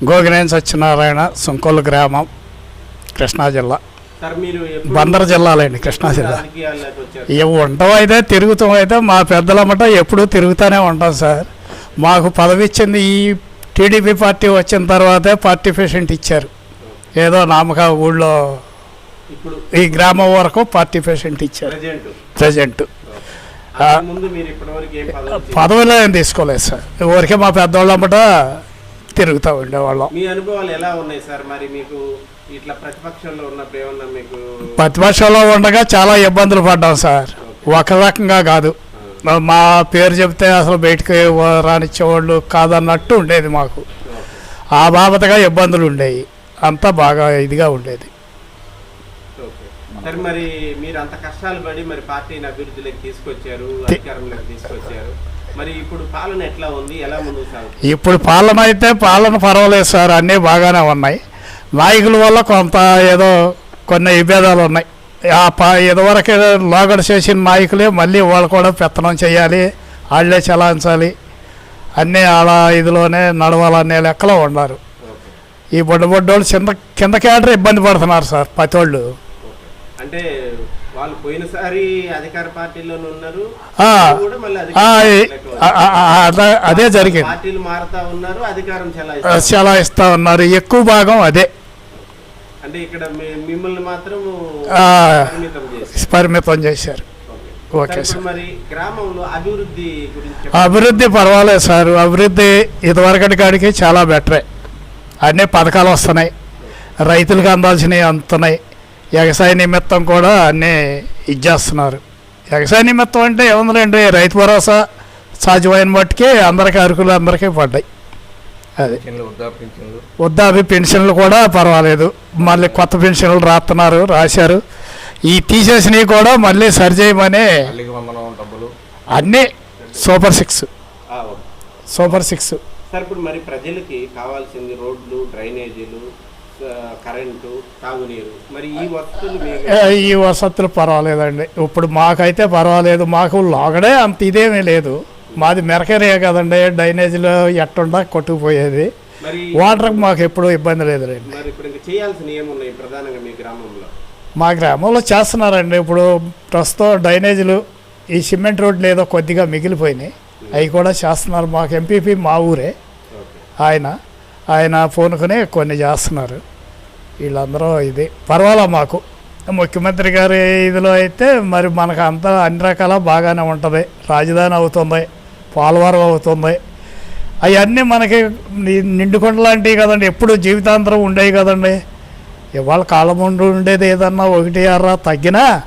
గోగినేని సత్యనారాయణ సుంకోలు గ్రామం కృష్ణా జిల్లా. బందర జిల్లాలండి కృష్ణా జిల్లా. ఇక ఉండటం అయితే తిరుగుతాం అయితే మా పెద్దలమ్మట ఎప్పుడూ తిరుగుతూనే ఉంటాం సార్. మాకు పదవి ఇచ్చింది ఈ టీడీపీ పార్టీ వచ్చిన తర్వాతే పార్టీ పేషెంట్ ఇచ్చారు. ఏదో నామక ఊళ్ళో ఈ గ్రామం వరకు పార్టీ పేషెంట్ ఇచ్చారు. ప్రజెంట్? పదవిలో ఏం తీసుకోలేదు సార్. ఊరికే మా పెద్దవాళ్ళమ్మట తిరుగుతూ ఉండేవాళ్ళం. మీ అనుభవాలు ఎలా ఉన్నాయి సార్? మరి మీకు ఇట్లా ప్రతిపక్షంలో ఉన్నప్పుడు ఏమన్నా మీకు ప్రతిపక్షంలో ఉండగా చాలా ఇబ్బందులు పడ్డాం సార్. ఒక రకంగా కాదు. మా- పేరు చెప్తే అసలు బయటకు రానిచ్చేవాళ్ళు కాదన్నట్టు ఉండేది మాకు. ఆ బాబతగా ఇబ్బందులు ఉండేవి అంతా బాగా ఇదిగా ఉండేది. సరే మరి మీరు అంత కష్టాలు పడి మరి పార్టీని అభివృద్ధిలోకి తీసుకొచ్చారు అధికారంలోకి తీసుకొచ్చారు. మరి ఇప్పుడు పాలన ఎట్లా ఉంది? ఎలా ముందుకు సాగుతుంది? ఇప్పుడు పాలన అయితే పాలన పర్వాలేదు సార్ అన్నీ బాగానే ఉన్నాయి. నాయకుల వల్ల కొంత ఏదో కొన్ని విభేదాలు ఉన్నాయి. ఆ పా ఇదివరకు లోగడ చేసిన నాయకులే మళ్ళీ వాళ్ళు కూడా పెత్తనం చేయాలి వాళ్ళే చలాయించాలి. అన్నీ అలా ఇదిలోనే నడవాలనే లెక్కలో ఉన్నారు. ఈ బొడ్డ బొడ్డోళ్ళు కింద కింద కేటర్ ఇబ్బంది పడుతున్నారు సార్ పతోళ్ళు. అంటే వాళ్ళు పోయినసారి అధికార పార్టీలోనే ఉన్నారు. కూడా మళ్ళీ అదే- జరిగింది. పార్టీలు మారుతా ఉన్నారు అధికారం చలాయిస్తా ఉన్నారు. ఎక్కువ భాగం అదే. అంటే ఇక్కడ మీ- మిమ్మల్ని మాత్రం పరిమితం చేశారు. ఓకే. సార్, సార్ ఇప్పుడు మరి గ్రామంలో అభివృద్ధి గురించి చెప్పండి. అభివృద్ధి పర్వాలేదు సార్. అభివృద్ధి ఇదివరకటి కాడికి చాలా బెటరే. అన్ని పథకాలు వస్తున్నాయి. రైతులకు అందాల్సినవి అందుతున్నాయి. వ్యవసాయ నిమిత్తం కూడా అన్నీ ఇచ్చేస్తున్నారు. వ్యవసాయ నిమిత్తం అంటే ఏముందండి రైతు భరోసా సాధ్యమైన మట్టుకి అందరికీ అరుకులు అందరికీ పడ్డాయి. అది. వృద్ధాప్య పెన్షన్లు కూడా పర్వాలేదు. మళ్ళీ కొత్త పెన్షన్లు రాస్తున్నారు రాశారు. ఈ తీసేసినవి కూడా మళ్ళీ సరి చేయమని తల్లికి వందనం డబ్బులు. అన్నీ super six. Super six. Sir ఇప్పుడు మరి ప్రజలకి కావాల్సింది రోడ్లు డ్రైనేజీలు కరెంటు తాగునీరు. మరి ఈ ఏ, ఈ వసతులు పర్వాలేదండి. ఇప్పుడు మాకైతే పర్వాలేదు. మాకు లోగడే అంత ఇదేమీ లేదు. మాది మెరకరియే కదండి. డ్రైనేజీలో ఎట్టుండా కొట్టుకుపోయేది. వాటర్కి మాకు ఎప్పుడూ ఇబ్బంది ఏమున్నాయి ప్రధానంగా మీ గ్రామంలో. మా గ్రామంలో చేస్తున్నారండి. ఇప్పుడు ప్రస్తుతం డ్రైనేజీలు ఈ సిమెంట్ రోడ్లు ఏదో కొద్దిగా మిగిలిపోయినాయి. అవి కూడా చేస్తున్నారు మాకు ఎంపీపీ మా ఊరే. ఆయన ఆయన ఫోన్కునే కొన్ని చేస్తున్నారు. వీళ్ళందరూ ఇది. పర్వాలా మాకు? ముఖ్యమంత్రి గారి ఇదిలో అయితే మరి మనకు అంతా అన్ని రకాల బాగానే ఉంటుంది. రాజధాని అవుతుంది పోలవరం అవుతుంది. అవన్నీ మనకి ని- నిండుకొండ లాంటివి కదండి. ఎప్పుడు జీవితాంతరం ఉండేవి కదండి. ఇవాళ కాలం ఉండి ఉండేది ఏదన్నా ఒకటి అర్ర తగ్గినా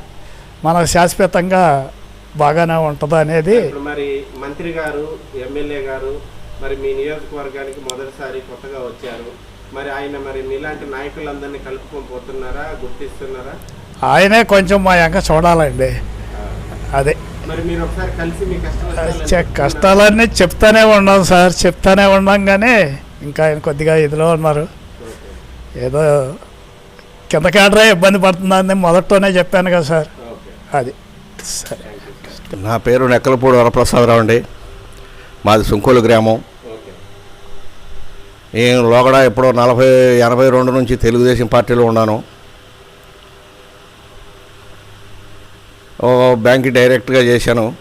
మనకు శాశ్వతంగా బాగానే ఉంటుంది అనేది మరి మంత్రి గారు ఎమ్మెల్యే గారు మరి మీ నియోజకవర్గానికి మొదటిసారి కొత్తగా వచ్చారు. మరి ఆయన మరి మీలాంటి నాయకులందరినీ కలుపుకొని పోతున్నారా? గుర్తిస్తున్నారా? ఆయనే కొంచెం మా ఎంక చూడాలండి. అదే. మరి మీరు ఒకసారి కలిసి మీ కష్టాలు చ- కష్టాలన్నీ చెప్తానే ఉన్నాం సార్. చెప్తానే ఉన్నాం కానీ ఇంకా ఆయన కొద్దిగా ఇదిలో ఉన్నారు. ఏదో కింద కేటరే ఇబ్బంది పడుతుందని మొదట్లోనే చెప్పాను కదా సార్. అది. సరే. నా పేరు నెక్కలపూడి వరప్రసాదరావు అండి. మాది సుంకోలు గ్రామం. నేను లోగడ ఎప్పుడో నలభై ఎనభై రెండు నుంచి తెలుగుదేశం పార్టీలో ఉన్నాను. ఓ బ్యాంక్ డైరెక్ట్గా చేశాను.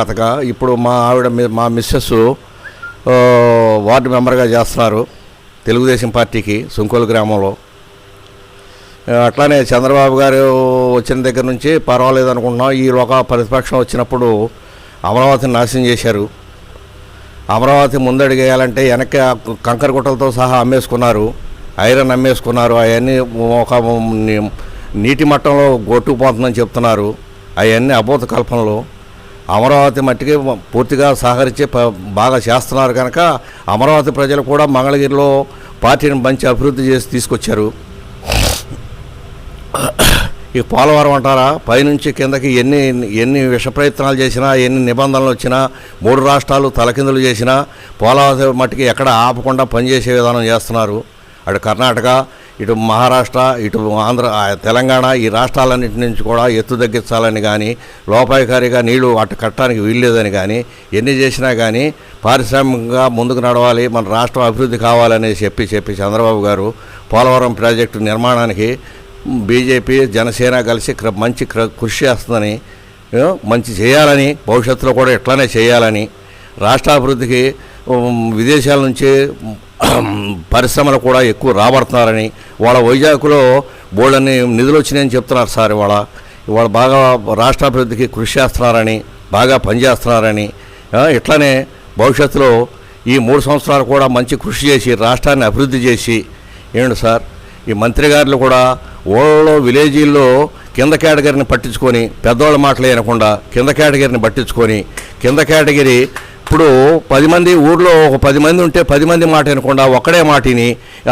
గతగా ఇప్పుడు మా ఆవిడ మీ- మా మిస్సెస్ వార్డు మెంబర్గా చేస్తున్నారు తెలుగుదేశం పార్టీకి సుంకోలు గ్రామంలో. అట్లానే చంద్రబాబు గారు వచ్చిన దగ్గర నుంచి పర్వాలేదు అనుకుంటున్నాం ఈ లోక ప్రతిపక్షం వచ్చినప్పుడు అమరావతిని నాశనం చేశారు. అమరావతి ముందడిగేయాలంటే వెనక్కి కంకర గుట్టలతో సహా అమ్మేసుకున్నారు ఐరన్ అమ్మేసుకున్నారు అవన్నీ ఒక నీటి మట్టంలో గొట్టుకుపోతుందని చెప్తున్నారు. అవన్నీ అబోధ కల్పనలు. అమరావతి మట్టికి పూర్తిగా సహకరించి బాగా చేస్తున్నారు కనుక అమరావతి ప్రజలు కూడా మంగళగిరిలో పార్టీని మంచి అభివృద్ధి చేసి తీసుకొచ్చారు. ఈ పోలవరం అంటారా? పైనుంచి కిందకి ఎన్ని ఎన్ని విష ప్రయత్నాలు చేసినా ఎన్ని నిబంధనలు వచ్చినా మూడు రాష్ట్రాలు తలకిందులు చేసినా పోలవరం మట్టికి ఎక్కడ ఆపకుండా పనిచేసే విధానం చేస్తున్నారు. అటు కర్ణాటక ఇటు మహారాష్ట్ర ఇటు ఆంధ్ర తెలంగాణ ఈ రాష్ట్రాలన్నింటి నుంచి కూడా ఎత్తు తగ్గించాలని కానీ లోపాయకారిగా నీళ్ళు అటు కట్టడానికి వీల్లేదని కానీ ఎన్ని చేసినా కానీ పారిశ్రామికంగా ముందుకు నడవాలి మన రాష్ట్రం అభివృద్ధి కావాలని చెప్పి చెప్పి చంద్రబాబు గారు పోలవరం ప్రాజెక్టు నిర్మాణానికి బీజేపీ జనసేన కలిసి మంచి క్ర- కృషి చేస్తుందని మంచి చేయాలని భవిష్యత్తులో కూడా ఇట్లానే చేయాలని రాష్ట్ర అభివృద్ధికి విదేశాల నుంచి పరిశ్రమలు కూడా ఎక్కువ రాబడుతున్నారని వాళ్ళ వైజాగ్లో బోర్డని నిధులు వచ్చినాయని చెప్తున్నారు సార్ ఇవాళ. ఇవాళ బాగా రాష్ట్ర అభివృద్ధికి కృషి చేస్తున్నారని బాగా పనిచేస్తున్నారని ఆ, ఇట్లానే భవిష్యత్తులో ఈ మూడు సంవత్సరాలు కూడా మంచి కృషి చేసి రాష్ట్రాన్ని అభివృద్ధి చేసి ఏంటి సార్? ఈ మంత్రి గారులు కూడా ఊళ్ళో విలేజీల్లో కింద కేటగిరీని పట్టించుకొని పెద్దవాళ్ళ మాటలు వినకుండా కింద కేటగిరీని పట్టించుకొని కింద కేటగిరీ ఇప్పుడు పది మంది ఊర్లో ఒక పది మంది ఉంటే పది మంది మాట వినకుండా ఒక్కడే మాటిని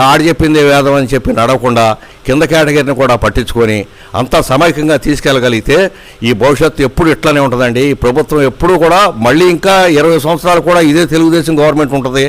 ఆడు చెప్పిందే వేదం అని చెప్పి నడవకుండా కింద కేటగిరీని కూడా పట్టించుకొని అంతా సమైక్యంగా తీసుకెళ్ళగలిగితే ఈ భవిష్యత్తు ఎప్పుడు ఇట్లానే ఉంటుందండి. ఈ ప్రభుత్వం ఎప్పుడు కూడా మళ్ళీ ఇంకా ఇరవై సంవత్సరాలు కూడా ఇదే తెలుగుదేశం గవర్నమెంట్ ఉంటుంది.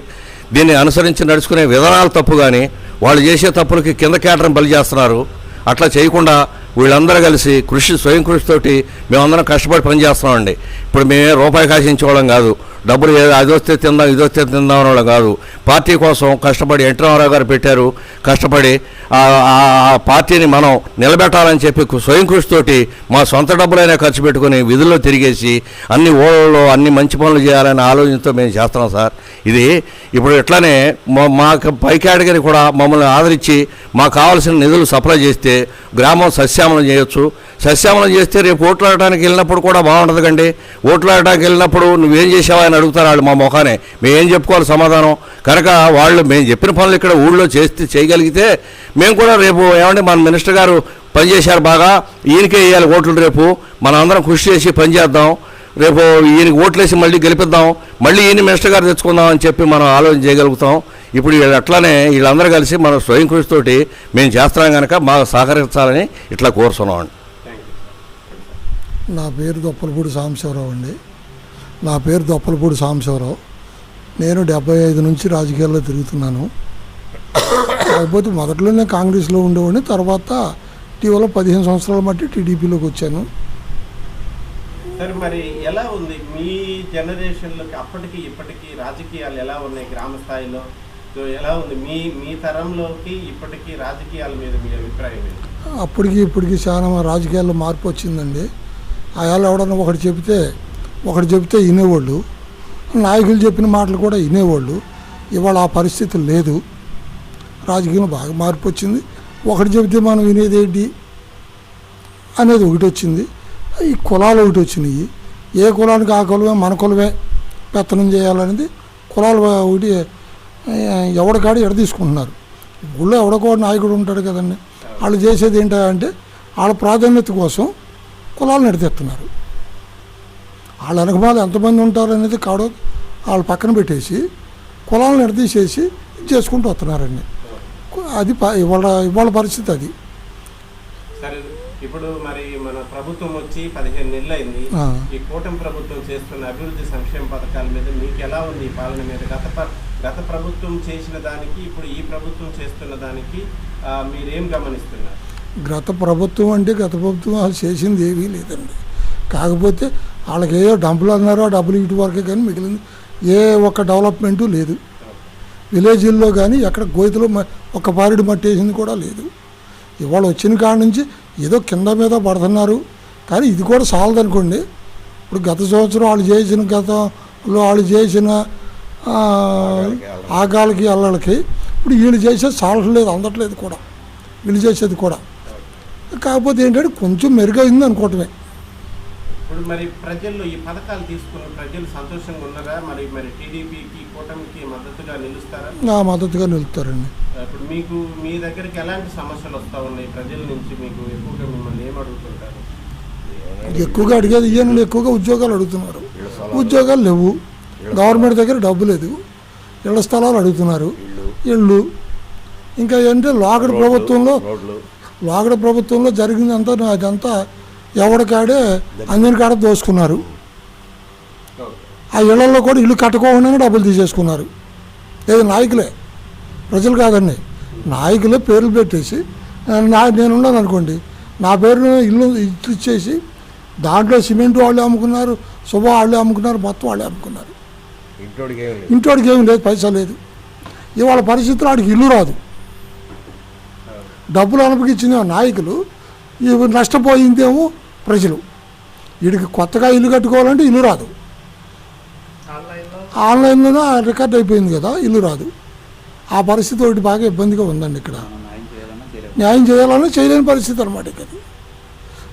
దీన్ని అనుసరించి నడుచుకునే విధానాలు తప్పు కానీ వాళ్ళు చేసే తప్పులకి కింద కేటరం బలి చేస్తున్నారు. అట్లా చేయకుండా వీళ్ళందరూ కలిసి కృషి స్వయం కృషితోటి మేమందరం కష్టపడి పనిచేస్తామండి ఇప్పుడు మేమే రూపాయి కాసించేవాళ్ళం కాదు. డబ్బులు అది వస్తే తిందాం ఇది వస్తే తిందాం అనేవాళ్ళం కాదు. పార్టీ కోసం కష్టపడి ఎన్టీ గారు పెట్టారు. కష్టపడి ఆ పార్టీని మనం నిలబెట్టాలని చెప్పి స్వయం కృషితోటి మా సొంత డబ్బులైనా ఖర్చు పెట్టుకుని విధుల్లో తిరిగేసి అన్ని ఓళ్ళలో అన్ని మంచి పనులు చేయాలనే ఆలోచనతో మేము చేస్తున్నాం సార్. ఇది ఇప్పుడు ఇట్లానే మా- మా పై కేటగిరీ కూడా మమ్మల్ని ఆదరించి మాకు కావాల్సిన నిధులు సప్లై చేస్తే గ్రామం సస్యామలం చేయొచ్చు. సస్యామలం చేస్తే రేపు ఓట్లాడటానికి వెళ్ళినప్పుడు కూడా బాగుంటుంది కండి. ఓట్లాడటానికి వెళ్ళినప్పుడు నువ్వేం చేసావా అని అడుగుతారు వాళ్ళు మా మొఖానే. మేమేం చెప్పుకోవాలి సమాధానం? కనుక వాళ్ళు మేము చెప్పిన పనులు ఇక్కడ ఊళ్ళో చేస్తే చేయగలిగితే మేము కూడా రేపు ఏమంటే మన మినిస్టర్ గారు పనిచేశారు బాగా ఈయనకే వేయాలి ఓట్లు రేపు. మనం అందరం కృషి చేసి పనిచేద్దాం రేపు ఈయనకి ఓట్లేసి మళ్ళీ గెలిపిద్దాం. మళ్ళీ ఈయన మినిస్టర్ గారు తెచ్చుకుందాం అని చెప్పి మనం ఆలోచన చేయగలుగుతాం. ఇప్పుడు వీళ్ళు అట్లానే వీళ్ళందరూ కలిసి మన స్వయం కృషితోటి మేము చేస్తున్నాం కనుక మాకు సహకరించాలని ఇట్లా కోరుతున్నాం నా పేరు దొప్పలపూడి సాంబశివరావు అండి. నా పేరు దొప్పలపూడి సాంబశివరావు. నేను డెబ్బై ఐదు నుంచి రాజకీయాల్లో తిరుగుతున్నాను. కాకపోతే మొదట్లోనే కాంగ్రెస్లో ఉండేవాడిని తర్వాత ఇటీవల పదిహేను సంవత్సరాల మట్టి టీడీపీలోకి వచ్చాను. సరే మరి ఎలా ఉంది? మీ జనరేషన్లోకి అప్పటికి ఇప్పటికి రాజకీయాలు ఎలా ఉన్నాయి గ్రామ స్థాయిలో? ఎలా ఉంది? మీ మీ తరంలోకి ఇప్పటికి రాజకీయాల మీద మీ అభిప్రాయం ఏంటి? అప్పటికి ఇప్పటికి చాలా రాజకీయాల్లో మార్పు వచ్చిందండి. ఆయాలు ఎవడన్నా ఒకటి చెబితే ఒకటి చెబితే వినేవాళ్ళు నాయకులు చెప్పిన మాటలు కూడా వినేవాళ్ళు. ఇవాళ ఆ పరిస్థితి లేదు. రాజకీయంలో బాగా మార్పు వచ్చింది. ఒకటి చెబితే మనం వినేది ఏంటి? అనేది ఒకటి వచ్చింది. ఈ కులాలు ఒకటి వచ్చినాయి. ఏ కులానికి ఆ కులమే మన కులమే పెత్తనం చేయాలనేది కులాలు ఒకటి ఆ, ఎడ తీసుకుంటున్నారు? ఊళ్ళో ఎవడకో నాయకుడు ఉంటాడు కదండి. వాళ్ళు చేసేది ఏంటంటే వాళ్ళ ప్రాధాన్యత కోసం కులాలను ఎడతెత్తున్నారు వాళ్ళ వెనకమాల ఎంతమంది ఉంటారు అనేది కాడో వాళ్ళు పక్కన పెట్టేసి కులాలను ఇది చేసుకుంటూ వస్తున్నారండి. అది ఇవాళ ఇవాళ పరిస్థితి అది. సరే ఇప్పుడు మరి మన ప్రభుత్వం వచ్చి పదిహేను నెలలు అయింది. ఈ కూటమి ప్రభుత్వం చేస్తున్న అభివృద్ధి సంక్షేమ పథకాల మీద మీకు ఎలా ఉంది ఈ పాలన మీద? గత గత ప్రభుత్వం చేసిన దానికి ఇప్పుడు ఈ ప్రభుత్వం చేస్తున్న దానికి మీరేం గమనిస్తున్నారు? గత ప్రభుత్వం అంటే గత ప్రభుత్వం వాళ్ళు చేసింది ఏమీ లేదండి. కాకపోతే వాళ్ళకి ఏదో డబ్బులు అన్నారో ఆ డబ్బులు ఇటు వరకే కానీ మిగిలింది. ఏ ఒక్క డెవలప్మెంటు లేదు. విలేజ్ల్లో కానీ ఎక్కడ గోయితలో మ- ఒక పారిడి మట్టి వేసింది కూడా లేదు. ఇవాళ వచ్చిన కాడ నుంచి ఏదో కింద మీద పడుతున్నారు. కానీ ఇది కూడా చాలదనుకోండి ఇప్పుడు గత సంవత్సరం వాళ్ళు చేసిన గతంలో వాళ్ళు చేసిన ఆగాలకి అల్లలకి ఇప్పుడు వీళ్ళు చేసేది చాలట్లేదు అందట్లేదు కూడా. వీళ్ళు చేసేది కూడా. కాకపోతే ఏంటంటే కొంచెం మెరుగైంది అనుకోవటమే ఇప్పుడు మరి ప్రజలు ఈ పథకాలు తీసుకున్న ప్రజలు సంతోషంగా ఉన్నారా? మరి మరి టీడీపీకి కూటమికి మద్దతుగా నిలుస్తారా? నా మద్దతుగా నిలుపుతారండి ఇప్పుడు మీకు మీ దగ్గరికి ఎలాంటి సమస్యలు వస్తూ ఉన్నాయి? ప్రజల నుంచి మీకు ఎక్కువగా మిమ్మల్ని ఏం అడుగుతుంటారు? ఎక్కువగా అడిగేది ఇయ్యను ఎక్కువగా ఉద్యోగాలు అడుగుతున్నారు. ఉద్యోగాలు లేవు. గవర్నమెంట్ దగ్గర డబ్బు లేదు. ఇళ్ళ స్థలాలు అడుగుతున్నారు. ఇళ్ళు. ఇంకా ఏంటంటే లోకడ ప్రభుత్వంలో లోకడ ప్రభుత్వంలో జరిగిందంతా అదంతా ఎవడికాడే అందిన కాడ దోసుకున్నారు. ఆ ఇళ్ళలో కూడా ఇల్లు కట్టుకోకుండానే డబ్బులు తీసేసుకున్నారు. ఏది నాయకులే. ప్రజలు కాదండి. నాయకులే పేర్లు పెట్టేసి నా నేనున్నాను అనుకోండి. నా పేరును ఇల్లు ఇల్లు ఇచ్చేసి దాంట్లో సిమెంట్ వాళ్ళే అమ్ముకున్నారు శుభ వాళ్ళే అమ్ముకున్నారు మొత్తం వాళ్ళే అమ్ముకున్నారు. లేదు. ఇంటోడికి ఏమి లేదు పైసా లేదు. ఇవాళ పరిస్థితుల్లో ఆడికి ఇల్లు రాదు. డబ్బులు అనుపగించిన నాయకులు నష్టపోయిందేమో ప్రజలు. వీడికి కొత్తగా ఇల్లు కట్టుకోవాలంటే ఇల్లు రాదు. ఆన్లైన్లోనే రికార్డ్ అయిపోయింది కదా ఇల్లు రాదు. ఆ పరిస్థితి ఒకటి బాగా ఇబ్బందిగా ఉందండి ఇక్కడ. న్యాయం చేయాలన్నా చేయలేని పరిస్థితి అనమాట ఇక అది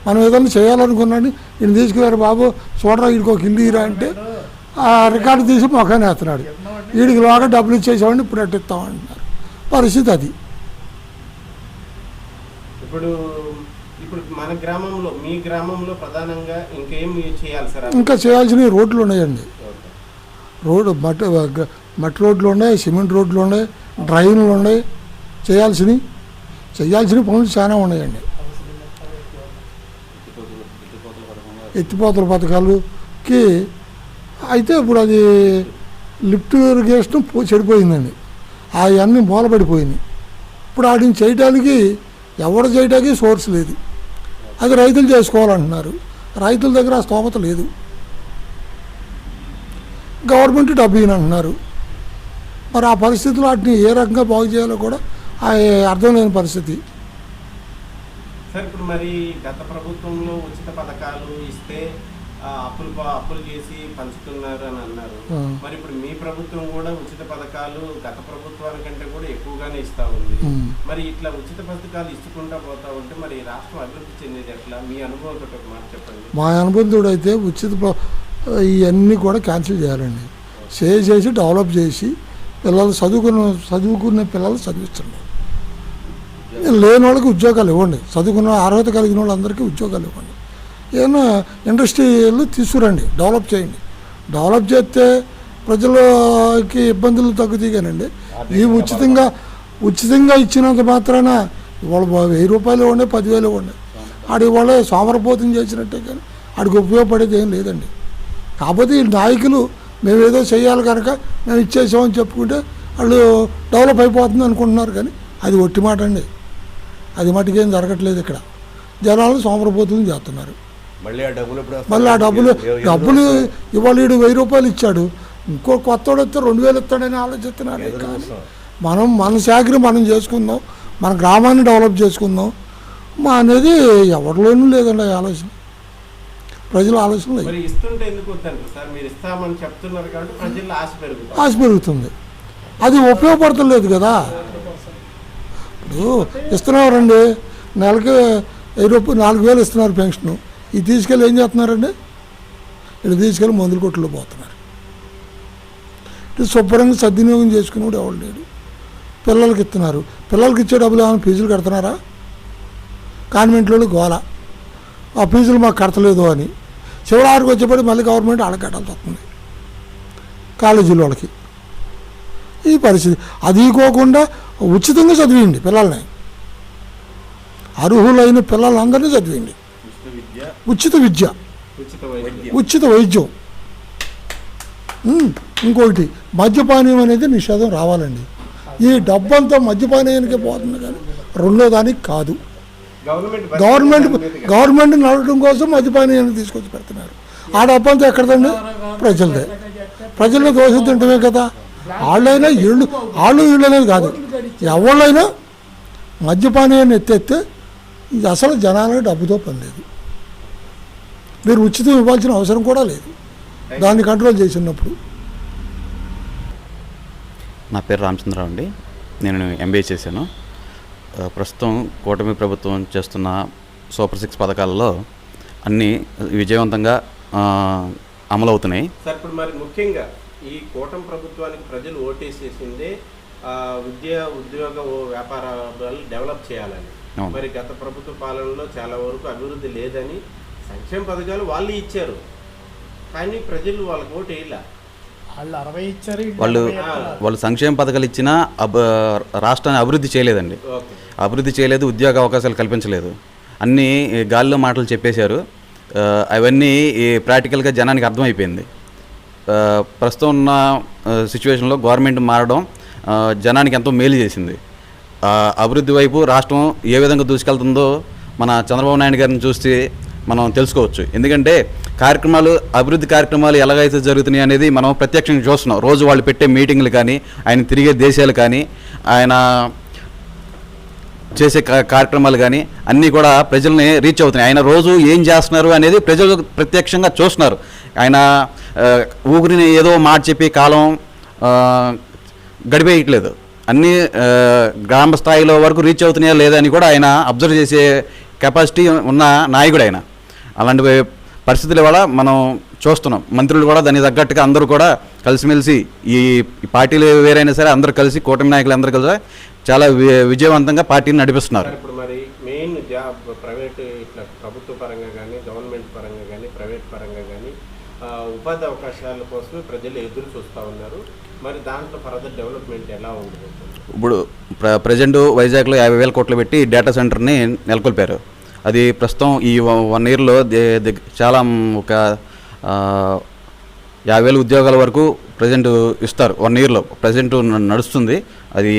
మనం ఏదైనా చేయాలనుకున్నాండి ఈయన తీసుకున్నారు బాబు చూడరా వీడికి ఒక ఇల్లు ఇరా అంటే ఆ రికార్డు తీసి మొఖాన్ని వేస్తున్నాడు. వీడికి లోగా డబ్బులు ఇచ్చేసామండి ఇప్పుడు అట్టిస్తామంటున్నారు. పరిస్థితి అది. ఇప్పుడు మన గ్రామంలో మీ గ్రామంలో ప్రధానంగా ఇంకేం చేయాలి సార్? ఇంకా చేయాల్సినవి రోడ్లు ఉన్నాయండి. రోడ్డు మట్టి మట్టి రోడ్లు ఉన్నాయి సిమెంట్ రోడ్లు ఉన్నాయి డ్రైన్లు ఉన్నాయి. చేయాల్సినవి చేయాల్సిన పనులు చాలా ఉన్నాయండి. ఎత్తిపోతల పథకాలుకి అయితే ఇప్పుడు అది లిఫ్ట్ ఇరిగేషన్ చెడిపోయిందండి. అవన్నీ మూలపడిపోయినాయి ఇప్పుడు వాటిని చేయడానికి ఎవరు చేయడానికి సోర్స్ లేదు. అది రైతులు చేసుకోవాలంటున్నారు. రైతుల దగ్గర ఆ స్తోమత లేదు. గవర్నమెంట్ డబ్బు అంటున్నారు మరి ఆ పరిస్థితులు వాటిని ఏ రకంగా బాగు చేయాలో కూడా ఆ అర్థం లేని పరిస్థితి. సార్ ఇప్పుడు మరి గత ప్రభుత్వంలో ఉచిత పథకాలు ఇస్తే అప్పులు అప్పులు చేసి పంచుతున్నారు అని అన్నారు. మరి ఇప్పుడు మీ ప్రభుత్వం కూడా ఉచిత పథకాలు గత ప్రభుత్వానికంటే కూడా ఎక్కువగానే ఇస్తా ఉంది. మరి ఇట్లా ఉచిత పథకాలు ఇచ్చుకుంటా పోతా ఉంటే మరి రాష్ట్రం అభివృద్ధి చెందేది ఎట్లా? మీ అనుభవంతో ఒక మాట చెప్పండి. మా అనుబంధుడు అయితే ఉచిత ఇవన్నీ కూడా క్యాన్సిల్ చేయాలండి. సేవ్ చేసి డెవలప్ చేసి పిల్లలు చదువుకున్న చదువుకునే పిల్లలు చదివించండి లేని వాళ్ళకి ఉద్యోగాలు ఇవ్వండి. చదువుకున్న అర్హత కలిగిన వాళ్ళందరికీ ఉద్యోగాలు ఇవ్వండి. ఏమైనా ఇండస్ట్రీలు తీసుకురండి డెవలప్ చేయండి. డెవలప్ చేస్తే ప్రజలకి ఇబ్బందులు తగ్గుతాయి కానండి ఈ ఉచితంగా ఉచితంగా ఇచ్చినంత మాత్రాన ఇవాళ వెయ్యి రూపాయలు ఇవ్వండి పదివేలు ఇవ్వండి. ఆడు ఇవాళ సోమరపోతం చేసినట్టే కానీ ఆడికి ఉపయోగపడేది ఏం లేదండి. కాకపోతే ఈ నాయకులు మేము ఏదో చేయాలి కనుక మేము ఇచ్చేసామని చెప్పుకుంటే వాళ్ళు డెవలప్ అయిపోతుంది అనుకుంటున్నారు కానీ అది ఒట్టి మాట అండి అది మటుకేం జరగట్లేదు ఇక్కడ. జనాలు సోమరపోతులు చేస్తున్నారు. మళ్ళీ ఆ డబ్బులు డబ్బులు ఇవాళ వీడు వెయ్యి రూపాయలు ఇచ్చాడు. ఇంకో కొత్తోడు వస్తే రెండు వేలు ఇస్తాడని ఆలోచిస్తున్నాడు. మనం మన శాఖని మనం చేసుకుందాం మన గ్రామాన్ని డెవలప్ చేసుకుందాం. మా అనేది ఎవరిలోనూ లేదండి ఆ ఆలోచన. ప్రజల ఆలోచన లేదు. మరి ఇస్తుంటే ఎందుకు వద్దంటారు సార్ మీరు ఇస్తామని చెప్తున్నారు కాబట్టి ప్రజల్లో ఆశ పెరుగుతుంది. ఆశ పెరుగుతుంది. అది ఉపయోగపడతలేదు కదా. ఇప్పుడు ఇస్తున్నారండి నెలకి వెయ్యి రూపాయలు నాలుగు వేలు ఇస్తున్నారు పెన్షను. ఇది తీసుకెళ్ళి ఏం చేస్తున్నారండి? ఇది తీసుకెళ్ళి మందుల కొట్టులో పోతున్నారు. ఇది శుభ్రంగా సద్వినియోగం చేసుకునేవాడు ఎవరు లేడు. పిల్లలకి ఇస్తున్నారు. పిల్లలకి ఇచ్చే డబ్బులు ఏమైనా ఫీజులు కడుతున్నారా? కాన్వెంట్లో గోల. ఆ ఫీజులు మాకు కడతలేదు అని చివరికి వచ్చేప్పటి మళ్ళీ గవర్నమెంట్ ఆడకట్టాల్సి కట్టాల్సి వస్తుంది. కాలేజీల వాళ్ళకి. ఈ పరిస్థితి. అది కోకుండా ఉచితంగా చదివిండి పిల్లల్ని. అర్హులైన పిల్లలందరినీ చదివిండి ఉచిత విద్య. ఉచిత వైద్యం. ఇంకొకటి మద్యపానీయం అనేది నిషేధం రావాలండి. ఈ డబ్బంతా మద్యపానీయానికే పోతుంది కానీ రెండో దానికి కాదు. గవర్నమెంట్ గవర్నమెంట్ నడవడం కోసం మద్యపానీయాన్ని తీసుకొచ్చి పెడుతున్నారు. ఆ డబ్బంతా ఎక్కడదండి? ప్రజలదే. ప్రజల్లో దోషం తింటమే కదా. వాళ్ళైనా ఇళ్ళు వాళ్ళు ఇళ్ళు అనేది కాదు. ఎవళ్ళైనా మద్యపానీయాన్ని ఎత్తేస్తే ఇది అసలు జనాలకు డబ్బుతో పని లేదు. మీరు ఉచితం ఇవ్వాల్సిన అవసరం కూడా లేదు. దాన్ని కంట్రోల్ చేసినప్పుడు నా పేరు రామచంద్రరావు అండి. నేను ఎంబీఏ చేశాను. ప్రస్తుతం కూటమి ప్రభుత్వం చేస్తున్న సూపర్ సిక్స్ పథకాలలో అన్నీ విజయవంతంగా ఆ, అమలవుతున్నాయి. సార్ ఇప్పుడు మరి ముఖ్యంగా ఈ కూటమి ప్రభుత్వానికి ప్రజలు ఓటేసేసిందే ఆ, విద్య ఉద్యోగ వ్యాపారాలు డెవలప్ చేయాలని. మరి గత ప్రభుత్వ పాలనలో చాలా వరకు అభివృద్ధి లేదని సంక్షేమ పథకాలు వాళ్ళు ఇచ్చారు. కానీ ప్రజలు వాళ్ళకి ఓటు వేయలే. వాళ్ళు అరవై ఇచ్చారు వీళ్ళు వాళ్ళు సంక్షేమ పథకాలు ఇచ్చినా అబ్ రాష్ట్రాన్ని అభివృద్ధి చేయలేదండి. అభివృద్ధి చేయలేదు ఉద్యోగ అవకాశాలు కల్పించలేదు. అన్నీ గాలిలో మాటలు చెప్పేశారు. అవన్నీ ఈ ప్రాక్టికల్గా జనానికి అర్థమైపోయింది. ప్రస్తుతం ఉన్న సిచ్యువేషన్లో గవర్నమెంట్ మారడం జనానికి ఎంతో మేలు చేసింది. అభివృద్ధి వైపు రాష్ట్రం ఏ విధంగా దూసుకెళ్తుందో మన చంద్రబాబు నాయుడు గారిని చూస్తే మనం తెలుసుకోవచ్చు. ఎందుకంటే కార్యక్రమాలు అభివృద్ధి కార్యక్రమాలు ఎలాగైతే జరుగుతున్నాయి అనేది మనం ప్రత్యక్షంగా చూస్తున్నాం. రోజు వాళ్ళు పెట్టే మీటింగ్లు కానీ ఆయన తిరిగే దేశాలు కానీ ఆయన చేసే కార్యక్రమాలు కానీ అన్నీ కూడా ప్రజల్ని రీచ్ అవుతున్నాయి. ఆయన రోజు ఏం చేస్తున్నారు అనేది ప్రజలు ప్రత్యక్షంగా చూస్తున్నారు. ఆయన ఊగిరిని ఏదో మాట చెప్పి కాలం గడిపేయట్లేదు. అన్నీ గ్రామ స్థాయిలో వరకు రీచ్ అవుతున్నాయా లేదా అని కూడా ఆయన అబ్జర్వ్ చేసే కెపాసిటీ ఉన్న నాయకుడు ఆయన. అలాంటి పరిస్థితుల వల్ల మనం చూస్తున్నాం. మంత్రులు కూడా దానికి తగ్గట్టుగా అందరూ కూడా కలిసిమెలిసి ఈ పార్టీలు వేరైనా సరే అందరూ కలిసి కూటమి నాయకులు అందరూ కలిసి చాలా విజయవంతంగా పార్టీని నడిపిస్తున్నారు. ఇప్పుడు మరి మెయిన్ జాబ్ ప్రైవేట్ ఇట్లా ప్రభుత్వ పరంగా కానీ గవర్నమెంట్ పరంగా కానీ ప్రైవేట్ పరంగా కానీ ఉపాధి అవకాశాల కోసమే ప్రజలు ఎదురు చూస్తూ ఉన్నారు. మరి దాంట్లో ఫర్దర్ డెవలప్మెంట్ ఎలా ఉండబోతుంది ఇప్పుడు ప్ర ప్రజెంట్ వైజాగ్లో యాభై వేల కోట్లు పెట్టి డేటా సెంటర్ని నెలకొల్పారు. అది ప్రస్తుతం ఈ వన్ ఇయర్లో చాలా ఒక యాభై వేల ఉద్యోగాల వరకు ప్రజెంట్ ఇస్తారు. వన్ ఇయర్లో ప్రజెంట్ నడుస్తుంది. అది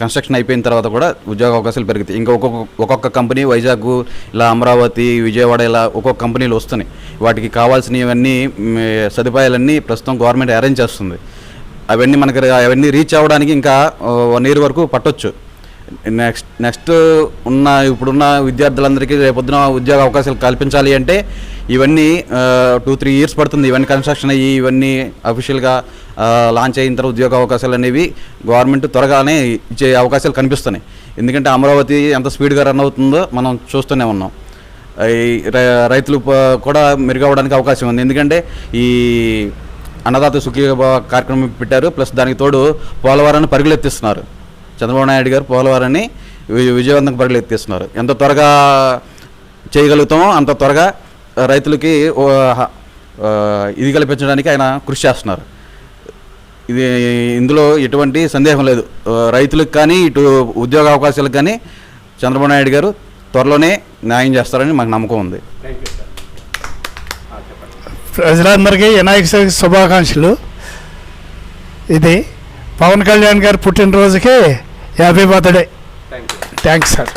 కన్స్ట్రక్షన్ అయిపోయిన తర్వాత కూడా ఉద్యోగ అవకాశాలు పెరుగుతాయి. ఇంకా ఒక్కొక్క ఒక్కొక్క కంపెనీ వైజాగ్ ఇలా అమరావతి విజయవాడ ఇలా ఒక్కొక్క కంపెనీలు వస్తున్నాయి. వాటికి కావాల్సినవన్నీ సదుపాయాలన్నీ ప్రస్తుతం గవర్నమెంట్ అరేంజ్ చేస్తుంది. అవన్నీ మనకి అవన్నీ రీచ్ అవ్వడానికి ఇంకా వన్ ఇయర్ వరకు పట్టొచ్చు. నెక్స్ట్ నెక్స్ట్ ఉన్న ఇప్పుడున్న విద్యార్థులందరికీ రేపొద్దున ఉద్యోగ అవకాశాలు కల్పించాలి అంటే ఇవన్నీ టూ త్రీ ఇయర్స్ పడుతుంది. ఇవన్నీ కన్స్ట్రక్షన్ అయ్యి ఇవన్నీ అఫీషియల్గా లాంచ్ అయిన తర్వాత ఉద్యోగ అవకాశాలు అనేవి గవర్నమెంట్ త్వరగానే ఇచ్చే అవకాశాలు కనిపిస్తున్నాయి. ఎందుకంటే అమరావతి ఎంత స్పీడ్గా రన్ అవుతుందో మనం చూస్తూనే ఉన్నాం. ఈ రై- రైతులు కూడా మెరుగవడానికి అవకాశం ఉంది. ఎందుకంటే ఈ అన్నదాత సుఖీ కార్యక్రమం పెట్టారు. ప్లస్ దానికి తోడు పోలవరాన్ని పరుగులెత్తిస్తున్నారు. చంద్రబాబు నాయుడు గారు పోలవరాన్ని వి- విజయవంతంగా పరుగులెత్తిస్తున్నారు ఎంత త్వరగా చేయగలుగుతామో అంత త్వరగా రైతులకి ఇది కల్పించడానికి ఆయన కృషి చేస్తున్నారు. ఇది ఇందులో ఎటువంటి సందేహం లేదు. రైతులకు కానీ ఇటు ఉద్యోగ అవకాశాలకు కానీ చంద్రబాబు నాయుడు గారు త్వరలోనే న్యాయం చేస్తారని మాకు నమ్మకం ఉంది. ప్రజలందరికీ వినాయక చవితి శుభాకాంక్షలు. ఇది పవన్ కళ్యాణ్ గారి పుట్టినరోజుకి happy birthday thank you thanks sir